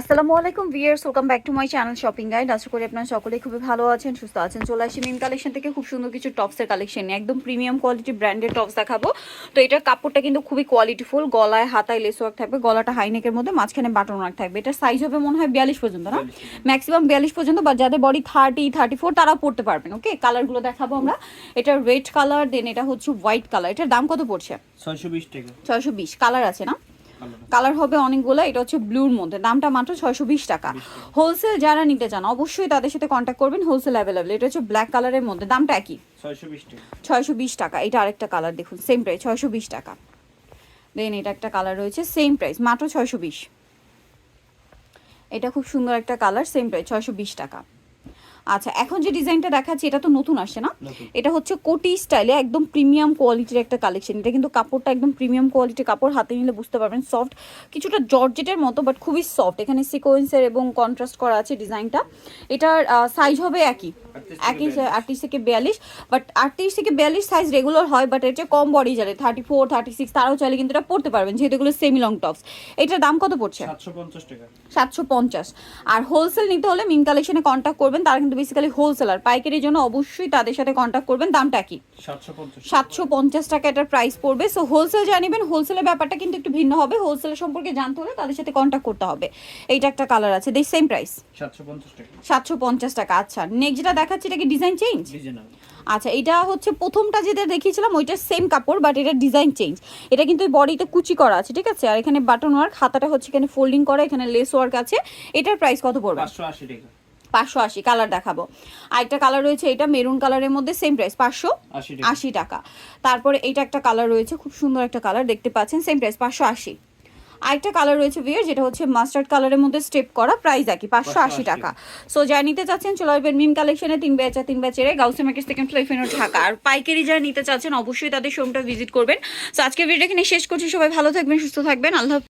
আসসালামু আলাইকুম viewers welcome back to my channel shopping guide আশা করি আপনারা সকলে খুবই ভালো আছেন সুস্থ আছেন। চলে আসি মিম কালেকশন থেকে খুব সুন্দর কিছু টপসের কালেকশন নিয়ে। একদম প্রিমিয়াম কোয়ালিটি ব্র্যান্ডের টপস দেখাবো। তো এটার কাপড়টা কিন্তু খুবই কোয়ালিটিফুল গলায় হাতায় লেস ওয়ার্ক থাকবে গলাটা হাইনেকের মধ্যে মাঝখানে বাটন ওয়ার্ক থাকবে। এটার সাইজ হবে মনে হয় বিয়াল্লিশ পর্যন্ত না? ম্যাক্সিমাম বিয়াল্লিশ পর্যন্ত বা যাদের বডি থার্টি থার্টি ফোর তারাও পড়তে পারবেন ওকে কালারগুলো দেখাবো আমরা। এটা রেড কালার দেন এটা হচ্ছে হোয়াইট কালার এটার দাম কত পড়ছে? ছয়শো বিশ টাকা। ছয়শো বিশ। কালার আছে না? কালার হবে অনেকগুলো এটা হচ্ছে ব্লুর মধ্যে। দামটা মাত্র ছয়শো বিশ টাকা। হোলসেল যারা নিতে চান অবশ্যই তাদের সাথে কন্ট্যাক্ট করবেন হোলসেল অ্যাভেলেবল এটা হচ্ছে ব্ল্যাক কালারের মধ্যে দামটা একই। ছয়শো বিশ টাকা। এটা আরেকটা কালার দেখুন সেম প্রাইস ছয়শো বিশ টাকা। দেন এটা একটা কালার রয়েছে সেম প্রাইস মাত্র ছয়শো বিশ। এটা খুব সুন্দর একটা কালার সেম প্রাইস ছয়শো বিশ টাকা। আচ্ছা এখন যে ডিজাইনটা দেখাচ্ছি এটা তো নতুন আসে না? এটা হচ্ছে কোটি স্টাইলে একদম প্রিমিয়াম কোয়ালিটির একটা কালেকশন। এটা কিন্তু কাপড়টা একদম প্রিমিয়াম কোয়ালিটির কাপড় হাতে নিলে বুঝতে পারবেন সফট। কিছুটা জর্জেটের মতো বাট খুবই সফট। এখানে সিকোয়েন্সের এবং কন্ট্রাস্ট করা আছে ডিজাইনটা। এটার সাইজ হবে একই। একই আটত্রিশ থেকে বিয়াল্লিশ বাট আটত্রিশ থেকে বিয়াল্লিশ সাইজ রেগুলার হয় বাট এটা কম বডি যাবে থার্টি ফোর থার্টি সিক্স তারাও চাইলে কিন্তু এটা পড়তে পারবেন যেহেতু এগুলো সেমি লং টপস এটার দাম কত পড়ছে? সাতশো পঞ্চাশ আর হোলসেল নিতে হলে মিম কালেকশনে কন্ট্যাক্ট করবেন তারা কিন্তু বেসিক্যালি হোলসেলার পাইকারির জন্য অবশ্যই তাদের সাথে কন্ট্যাক্ট করবেন দামটা কি? সাতশো পঞ্চাশ টাকা। এটার প্রাইস পড়বে। সো হোলসেল জানিবেন হোলসেলের ব্যাপারটা কিন্তু একটু ভিন্ন হবে। হোলসেল সম্পর্কে জানতে হলে তাদের সাথে কন্ট্যাক্ট করতে হবে। এইটা একটা কালার আছে দেখ সেম প্রাইস সাতশো পঞ্চাশ টাকা। আচ্ছা। নেক্সট যেটা দেখাচ্ছি এটা কি ডিজাইন চেঞ্জ আচ্ছা এটা হচ্ছে প্রথমটা যেটা দেখিয়েছিলাম ওইটা সেম কাপড় বাট এটা ডিজাইন চেঞ্জ এটা কিন্তু বডিতে কুচি করা আছে ঠিক আছে? আর এখানে বাটন ওয়ার্ক হাতাটা হচ্ছে এখানে ফোল্ডিং করা এখানে লেস ওয়ার্ক আছে। এটার প্রাইস কত পড়বে? পাঁচশো আশি টাকা। পাঁচশো আশি কালার দেখাবো। আরেকটা কালার রয়েছে এটা মেরুন কালারের মধ্যে সেম প্রাইস পাঁচশো আশি টাকা। তারপরে এইটা একটা কালার রয়েছে খুব সুন্দর একটা কালার দেখতে পাচ্ছেন সেম প্রাইস পাঁচশো আশি। আরেকটা কালার রয়েছে বিয়ার যেটা হচ্ছে মাস্টার্ড কালারের মধ্যে স্টেপ করা প্রাইস একই পাঁচশো আশি টাকা। সো যা নিতে চাচ্ছেন চলে আসবেন মিম কালেকশনে তিন বেচা তিন বেচের গাউসে মার্কেট সেকেন্ড ফ্লাই ফেনো ঢাকা। আর পাইকারি যারা নিতে চাচ্ছেন অবশ্যই তাদের শোরুমটা ভিজিট করবেন। সো আজকে ভিডিও এখানে শেষ করছি সবাই ভালো থাকবেন সুস্থ থাকবেন আল্লাহ।